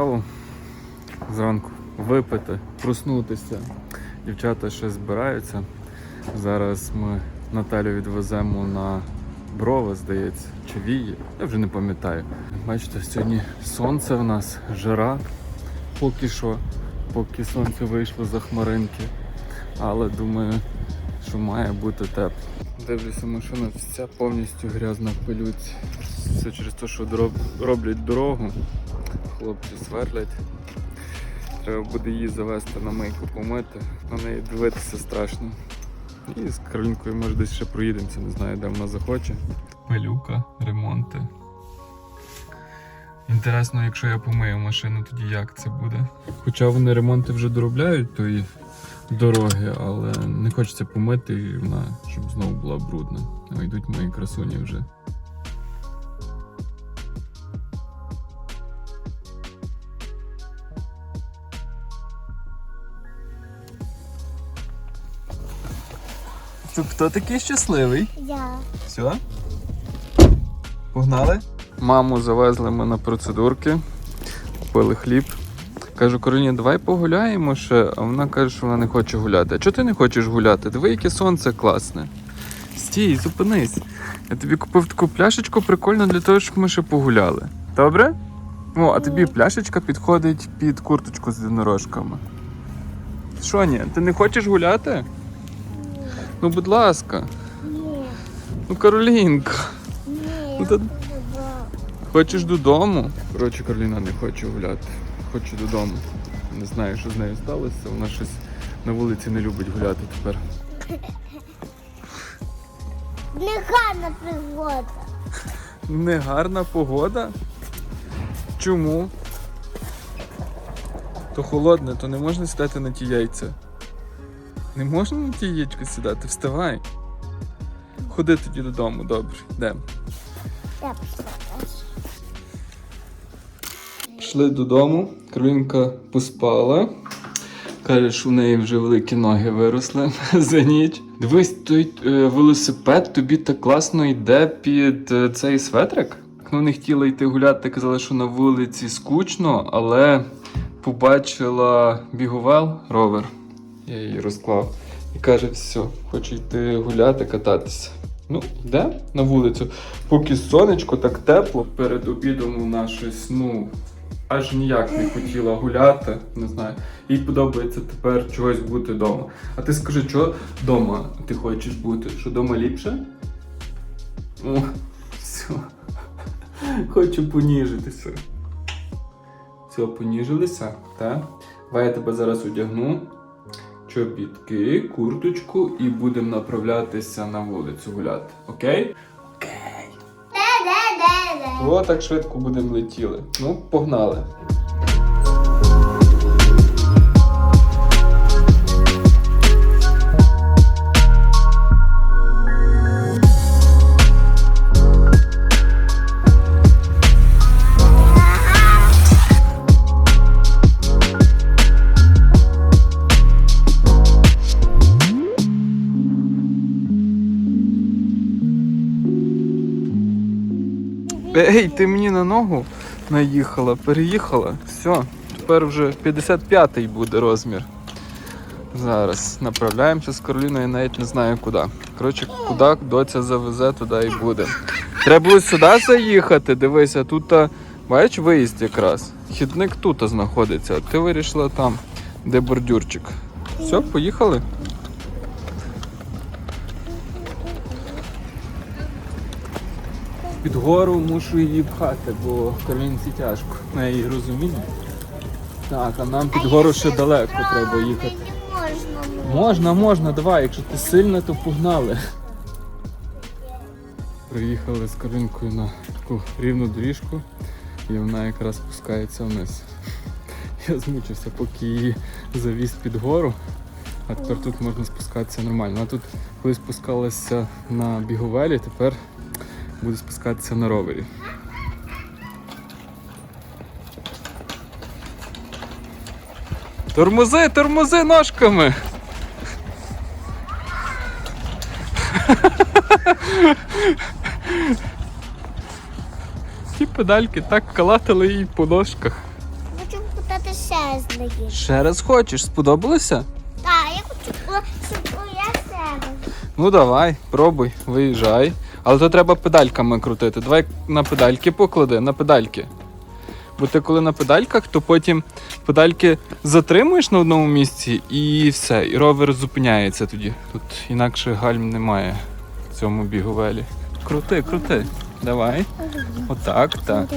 каву зранку випити, проснутися. Дівчата ще збираються. Зараз ми Наталю відвеземо на брови, здається, чи вії. Я вже не пам'ятаю. Бачите, сьогодні сонце в нас, жара. Поки що, поки сонце вийшло за хмаринки. Але думаю, що має бути тепло. Дивлюся, машина вся повністю грязна в пилюці. Все через те, що роблять дорогу. Хлопці сверлять. Треба буде її завести на мийку помити. На неї дивитися страшно. І з Каролінкою може десь ще проїдемося, не знаю, де вона захоче. Пилюка, ремонти. Інтересно, якщо я помию машину, тоді як це буде? Хоча вони ремонти вже доробляють тої дороги, але не хочеться помити і вона, щоб знову була брудна. А йдуть мої красуні вже. Хто такий щасливий? Я. Все? Погнали? Маму завезли ми на процедурки, купили хліб. Кажу, Кароліні, давай погуляємо ще, а вона каже, що вона не хоче гуляти. А чого ти не хочеш гуляти? Диви, яке сонце класне. Стій, зупинись. Я тобі купив таку пляшечку прикольно для того, щоб ми ще погуляли. Добре? О, а тобі пляшечка підходить під курточку з єдинорожками. Що ні, ти не хочеш гуляти? Ну, будь ласка. Ні. Ну, Каролінка. Ні. Ну, та- Хочеш додому? Коротше, Кароліна не хоче гуляти. Хоче додому. Не знаю, що з нею сталося. Вона щось на вулиці не любить гуляти тепер. Негарна пригода. Негарна погода? Чому? То холодне, то не можна сідати на ті яйця. Не можна на ті яєчка сідати, вставай. Ходи тоді додому, добре. Йдемо. Пішли додому, Каролінка поспала. Каже, що в неї вже великі ноги виросли за ніч. Дивись, той е, велосипед тобі так класно йде під е, цей светрик. Ну, не хотіла йти гуляти, казала, що на вулиці скучно, але побачила біговел ровер. Я її розклав. І каже, все, хочу йти гуляти, кататися. Ну, йде на вулицю. Поки сонечко так тепло, перед обідом вона щось, ну, аж ніяк не хотіла гуляти. Не знаю. Їй подобається тепер чогось бути вдома. А ти скажи, що вдома ти хочеш бути? Що вдома ліпше? О, все. Хочу поніжитися. Все, поніжилися, так? Давай я тебе зараз одягну. Чобітки, курточку і будемо направлятися на вулицю гуляти. Окей? Окей. Де-де-де-де. О, так швидко будемо летіли. Ну, погнали. Ей, ти мені на ногу наїхала, переїхала. Все, тепер вже 55-й буде розмір. Зараз направляємося з Кароліною, я навіть не знаю куди. Коротше, куди доця завезе, туди і буде. Треба було сюди заїхати, дивися, тут, а, бачиш, виїзд якраз. Хідник тут знаходиться, а ти вирішила там, де бордюрчик. Все, поїхали? Під гору мушу її пхати, бо Каролінці тяжко. На її розуміння. Так, а нам під гору ще далеко треба їхати. Можна. Можна, можна, давай, якщо ти сильна, то погнали. Приїхали з Каринкою на таку рівну доріжку, і вона якраз спускається вниз. Я змучився, поки її завіз під гору, а тепер тут можна спускатися нормально. Вона тут коли спускалася на біговелі, тепер буде спускатися на ровері. Тормози, тормози ножками! Ті педальки так калатали їй по ножках. Хочу ще знаю. Ще раз хочеш, сподобалося? Так, я хочу, щоб я себе. Ну давай, пробуй, виїжджай. Але то треба педальками крутити. Давай на педальки поклади, на педальки. Бо ти коли на педальках, то потім педальки затримуєш на одному місці і все, і ровер зупиняється тоді. Тут інакше гальм немає в цьому біговелі. Крути, крути. Давай. Отак, так.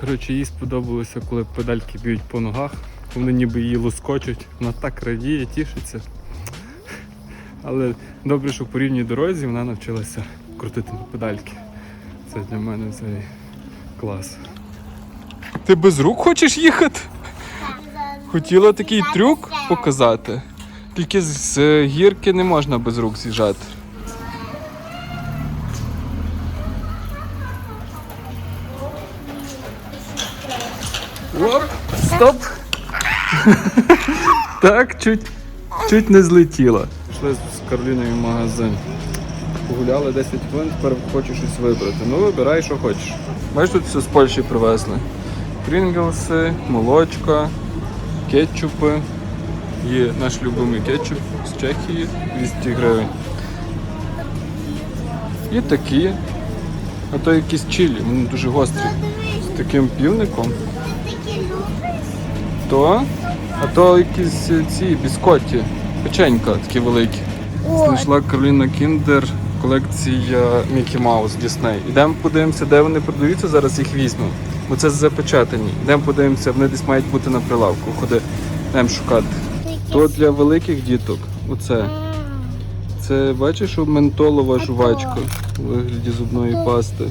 Коротше, їй сподобалося, коли педальки б'ють по ногах. Вони ніби її лоскочуть. Вона так радіє, тішиться. Але добре, що по рівній дорозі вона навчилася крутити педальки. Це для мене цей клас. Ти без рук хочеш їхати? Хотіла такий трюк показати. Тільки з гірки не можна без рук з'їжджати. Оп, стоп! так, чуть, чуть не злетіла. Пішли з Кароліною в магазин. Погуляли 10 хвилин, тепер хочу щось вибрати. Ну вибирай, що хочеш. Бачиш, тут все з Польщі привезли. Прінглси, молочка, кетчупи. Є наш любимий кетчуп з Чехії 200 гривень. І такі. А то якісь чилі, вони дуже гострі. З таким півником. То, а то якісь е, ці біскотті, печенька такі великі. Знайшла Кароліна Кіндер, колекція Мікі Маус Дісней. Ідемо подивимося, де вони продаються, зараз їх візьму. Бо це запечатані. Ідемо подивимося, вони десь мають бути на прилавку. Ходи, йдемо шукати. То для великих діток. Оце. Це бачиш, ментолова жувачка у вигляді зубної пасти.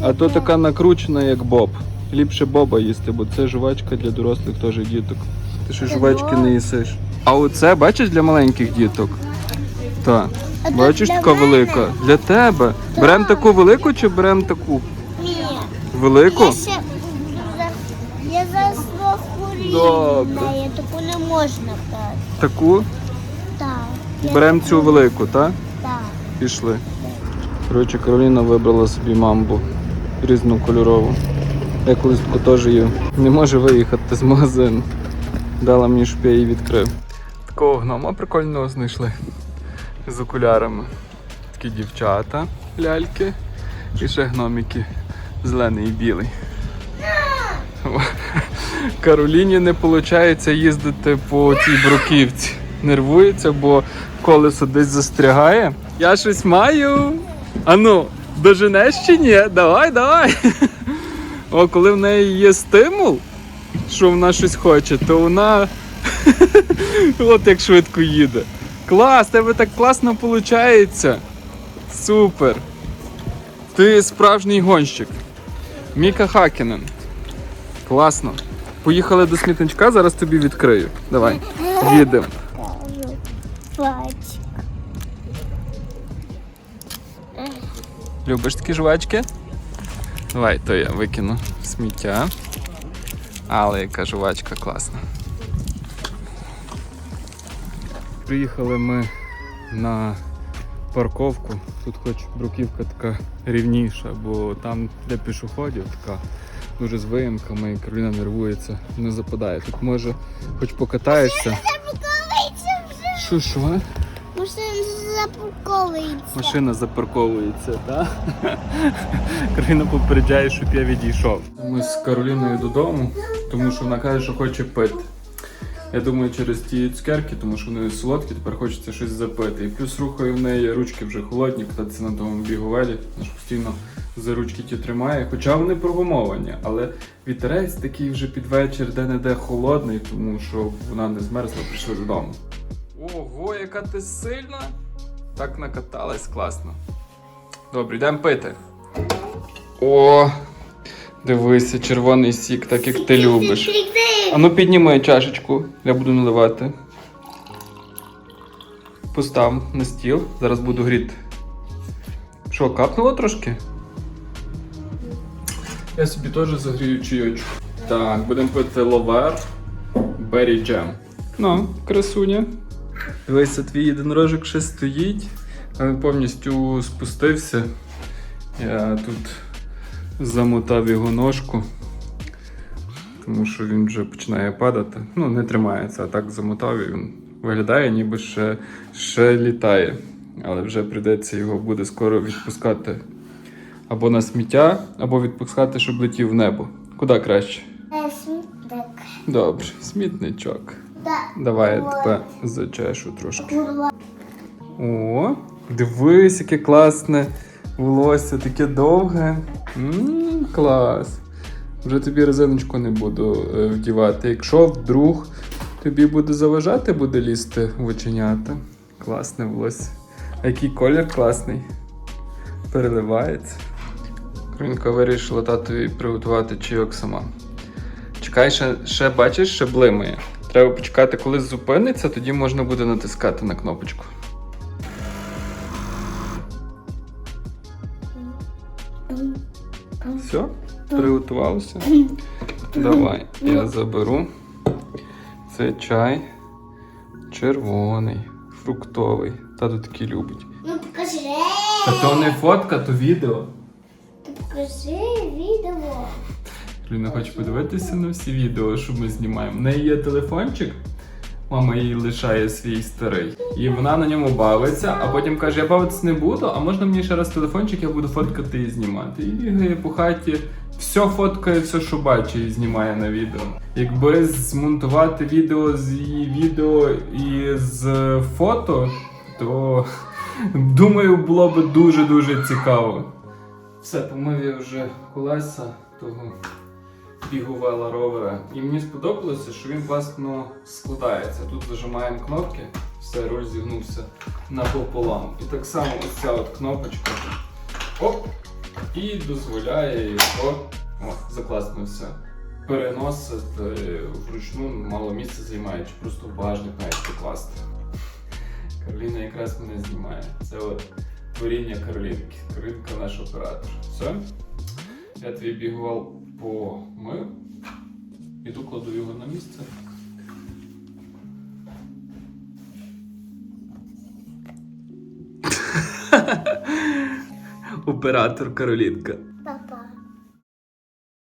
А то така накручена, як боб. Ліпше боба їсти, бо це жувачка для дорослих теж діток. Ти що жувачки не їсиш. А оце бачиш для маленьких діток? Так. Бачиш, така велика. Для тебе. Беремо таку велику чи беремо таку Ні. велику? Я ще я зараз. Добре. Я таку не можна брати. Таку. Так. Беремо цю велику, так? Так. Пішли. Коротше, Кароліна вибрала собі мамбу різнокольорову. Я колись таку теж їв. Не може виїхати з магазину. Дала мені, щоб я її відкрив. Такого гнома прикольного знайшли. З окулярами. Такі дівчата, ляльки і ще гномики. Зелений і білий. Кароліні не виходить їздити по цій бруківці. Нервується, бо колесо десь застрягає. Я щось маю. Ану, доженеш чи ні? Давай, давай. О, коли в неї є стимул, що вона щось хоче, то вона от як швидко їде. Клас, тебе так класно виходить. Супер. Ти справжній гонщик. Міка Хакінен. Класно. Поїхали до смітничка, зараз тобі відкрию. Давай, їдемо. Любиш такі жувачки? Давай, то я викину сміття. Але яка жувачка класна. Приїхали ми на парковку. Тут хоч бруківка така рівніша, бо там для пішоходів така дуже з виїмками і Кароліна нервується, не западає. Тут може хоч покатаєшся. Що, що? Машина запаковується. Машина запарковується, так? Кароліна попереджає, щоб я відійшов. Ми з Кароліною додому, тому що вона каже, що хоче пити. Я думаю, через ті цукерки, тому що вони солодкі, тепер хочеться щось запити. І плюс рухаю в неї ручки вже холодні, кататися на тому біговелі. Ж постійно за ручки ті тримає. Хоча вони прогумовані, але вітерець такий вже під вечір де-не-де холодний, тому що вона не змерзла, прийшли додому. Ого, яка ти сильна! Так накаталась класно. Добре, йдемо пити. О! Дивися, червоний сік, так як ти любиш. А ну підніми чашечку, я буду наливати. Постав на стіл, зараз буду гріти. Що, капнуло трошки? Я собі теж загрію чайочку. Так, будемо пити ловер Berry Jam. Ну, красуня. Дивися, твій єдинорожик ще стоїть, але повністю спустився. Я тут замотав його ножку, тому що він вже починає падати. Ну, не тримається, а так замотав і він виглядає, ніби ще, ще літає. Але вже прийдеться його буде скоро відпускати або на сміття, або відпускати, щоб летів в небо. Куди краще? Смітник. Добре, смітничок. Да. Давай я тебе зачешу трошки. О, дивись, яке класне волосся, таке довге. Ммм, клас. Вже тобі резиночку не буду е, вдівати. Якщо вдруг тобі буде заважати, буде лізти в оченята. Класне волосся. А який колір класний. Переливається. Кринка вирішила татові приготувати чайок сама. Чекай, ще, ще бачиш, ще блимає. Треба почекати, коли зупиниться, тоді можна буде натискати на кнопочку. Все? Приготувалося? Давай, я заберу. Це чай червоний, фруктовий. Тато такий любить. Ну покажи. Та то не фотка, то відео. Ти покажи відео. Ліна хоче подивитися на всі відео, що ми знімаємо. В неї є телефончик. Мама їй лишає свій старий. І вона на ньому бавиться, а потім каже: я бавитися не буду, а можна мені ще раз телефончик, я буду фоткати і знімати. І бігає по хаті, все фоткає, все, що бачить, і знімає на відео. Якби змонтувати відео з її відео і з фото, то думаю, було б дуже-дуже цікаво. Все, помив я вже колеса того біговела ровера. І мені сподобалося, що він класно складається. Тут зажимаємо кнопки, все, руль зігнувся напополам. І так само ось ця от кнопочка. Оп! І дозволяє його о, закласти все. Переносити вручну мало місця займає, чи просто в багажник навіть покласти. Кароліна якраз мене знімає. Це от творіння Каролінки. Каролінка наш оператор. Все. Я твій бігував помив. І кладу його на місце. Оператор Каролінка.